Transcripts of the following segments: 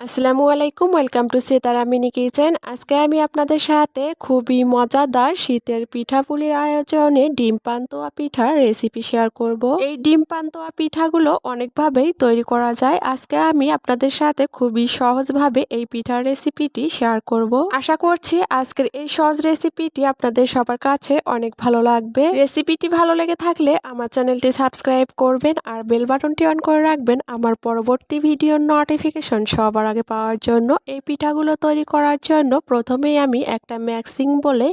আসসালামু আলাইকুম, welcome to Sitara mini kitchen. আজকে আমি আপনাদের সাথে খুবই মজাদার শীতের পিঠাপুলির আয়োজনে ডিম পান্তোয়া পিঠার রেসিপি শেয়ার করব। এই ডিম পান্তোয়া পিঠাগুলো অনেকভাবেই তৈরি করা যায়। আজকে আমি আপনাদের সাথে খুবই সহজভাবে এই পিঠার রেসিপিটি শেয়ার করব। আশা করছি আজকের এই সহজ রেসিপিটি আপনাদের সবার কাছে অনেক ভালো লাগবে। রেসিপিটি ভালো লেগে থাকলে আমার চ্যানেলটি সাবস্ক্রাইব করবেন আর বেল বাটনটি অন করে রাখবেন। আমার পরবর্তী ভিডিওর নোটিফিকেশন সবার আগে পাওয়ার জন্য। এই পিঠাগুলো তৈরি করার জন্য প্রথমেই আমি একটা ম্যাক্সিং বলে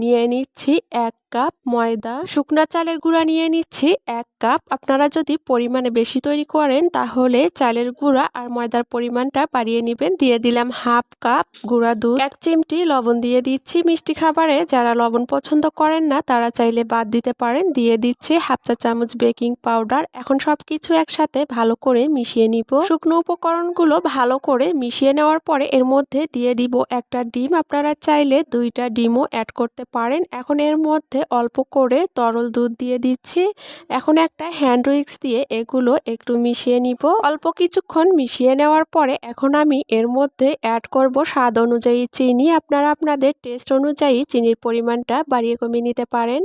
নিয়ে নিচ্ছি। এক কাপ ময়দা, শুকনা চালের গুঁড়া নিয়ে নিচ্ছি, এক কাপ। আপনারা যদি পরিমাণে বেশি তৈরি করেন, তাহলে চালের গুঁড়া আর ময়দার পরিমাণটা বাড়িয়ে নেবেন। দিয়ে দিলাম হাফ কাপ গুঁড়া দুধ। এক চিমটি লবণ দিয়ে দিচ্ছি মিষ্টি খাবারে। যারা লবণ পছন্দ করেন না, তারা চাইলে বাদ দিতে পারেন। দিয়ে দিচ্ছি হাফ চা চামচ বেকিং পাউডার। এখন সব কিছু একসাথে ভালো করে মিশিয়ে নিব। শুকনো উপকরণগুলো ভালো করে মিশিয়ে নেওয়ার পরে এর মধ্যে দিয়ে দিব একটা ডিম। আপনারা চাইলে দুইটা ডিমও অ্যাড করতে পারেন। এখন এর মধ্যে অল্প করে তরল দুধ দিয়ে দিচ্ছি। এখন একটা হ্যান্ড উইক্স দিয়ে এগুলো একটু মিশিয়ে নিব। অল্প কিছুক্ষণ মিশিয়ে নেওয়ার পরে এখন আমি এর মধ্যে অ্যাড করব স্বাদ অনুযায়ী চিনি। আপনারা আপনাদের টেস্ট অনুযায়ী চিনির পরিমাণটা বাড়িয়ে কমিয়ে নিতে পারেন।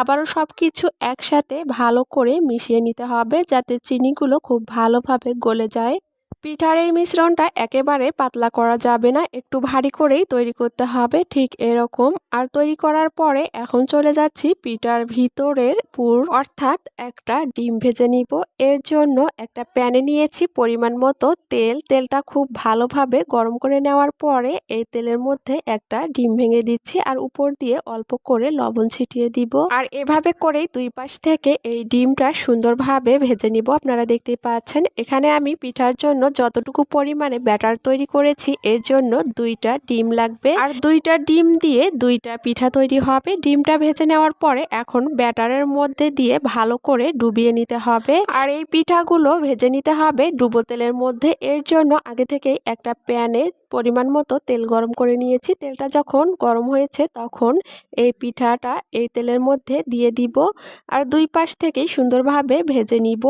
আবারও সব কিছু একসাথে ভালো করে মিশিয়ে নিতে হবে যাতে চিনিগুলো খুব ভালোভাবে গলে যায়। পিঠার এই মিশ্রণটা একেবারে পাতলা করা যাবে না, একটু ভারী করেই তৈরি করতে হবে, ঠিক এরকম। আর তৈরি করার পরে এখন চলে যাচ্ছি পিঠার ভিতরের পুর। অর্থাৎ একটা ডিম ভেজে নিব। এর জন্য একটা প্যানে নিয়েছি পরিমাণ মতো তেল। তেলটা খুব ভালোভাবে গরম করে নেওয়ার পরে এই তেলের মধ্যে একটা ডিম ভেঙে দিচ্ছি আর উপর দিয়ে অল্প করে লবণ ছিটিয়ে দিব। আর এভাবে করেই দুই পাশ থেকে এই ডিমটা সুন্দরভাবে ভেজে নিব। আপনারা দেখতেই পাচ্ছেন, এখানে আমি পিঠার জন্য যতটুকু পরিমাণে ব্যাটার তৈরি করেছি, এর জন্য দুইটা ডিম লাগবে। আর দুইটা ডিম দিয়ে দুইটা পিঠা তৈরি হবে। ডিমটা ভেজে নেওয়ার পরে এখন ব্যাটারের মধ্যে দিয়ে ভালো করে ডুবিয়ে নিতে হবে। আর এই পিঠাগুলো ভেজে নিতে হবে ডুবো তেলের মধ্যে। এর জন্য আগে থেকেই একটা প্যানে পরিমাণ মতো তেল গরম করে নিয়েছি। তেলটা যখন গরম হয়েছে তখন এই পিঠাটা এই তেলের মধ্যে দিয়ে দিব। আর দুই পাশ থেকেই সুন্দরভাবে ভেজে নিব।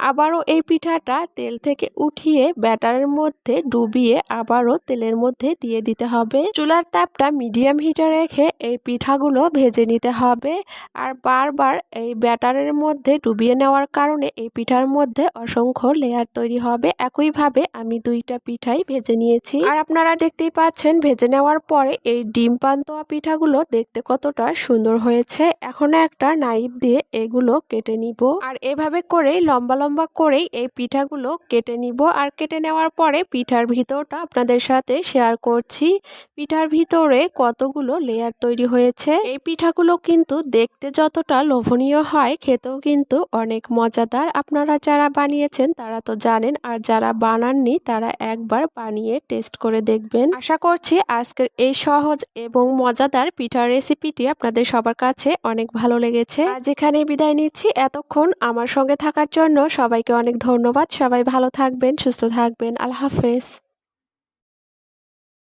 আবারও এই পিঠাটা তেল থেকে উঠিয়ে ব্যাটারের মধ্যে ডুবিয়ে আবারও তেলের মধ্যে দিয়ে দিতে হবে। চুলার তাপটা মিডিয়াম হিটে রেখে এই পিঠাগুলো ভেজে নিতে হবে। আর বারবার এই ব্যাটারের মধ্যে ডুবিয়ে নেওয়ার কারণে এই পিঠার মধ্যে অসংখ্য লেয়ার তৈরি হবে। একইভাবে আমি দুইটা পিঠাই ভেজে নিয়েছি। আর আপনারা দেখতেই পাচ্ছেন ভেজে নেওয়ার পরে এই ডিম পান্তোয়া পিঠাগুলো দেখতে কতটা সুন্দর হয়েছে। এখন একটা নাইফ দিয়ে এগুলো কেটে নিব। আর এভাবে করেই লম্বা লম্বা করেই এই পিঠাগুলো কেটে নিব আর কেটে নেওয়ার পরে পিঠার ভিতরটা আপনাদের সাথে শেয়ার করছি। পিঠার ভিতরে কতগুলো লেয়ার তৈরি হয়েছে। এই পিঠাগুলো কিন্তু দেখতে যতটা লোভনীয় হয়, খেতেও কিন্তু অনেক মজাদার। আপনারা যারা বানিয়েছেন তারা তো জানেন, আর যারা বানাননি তারা একবার বানিয়ে টেস্ট করে দেখবেন। আশা করছি আজকের এই সহজ এবং মজাদার পিঠার রেসিপিটি আপনাদের সবার কাছে অনেক ভালো লেগেছে। আজ এখানে বিদায় নিচ্ছি। এতক্ষণ আমার সঙ্গে থাকার জন্য সবাইকে অনেক ধন্যবাদ। সবাই ভালো থাকবেন সুস্থ থাকবেন। আল্লাহ হাফেজ।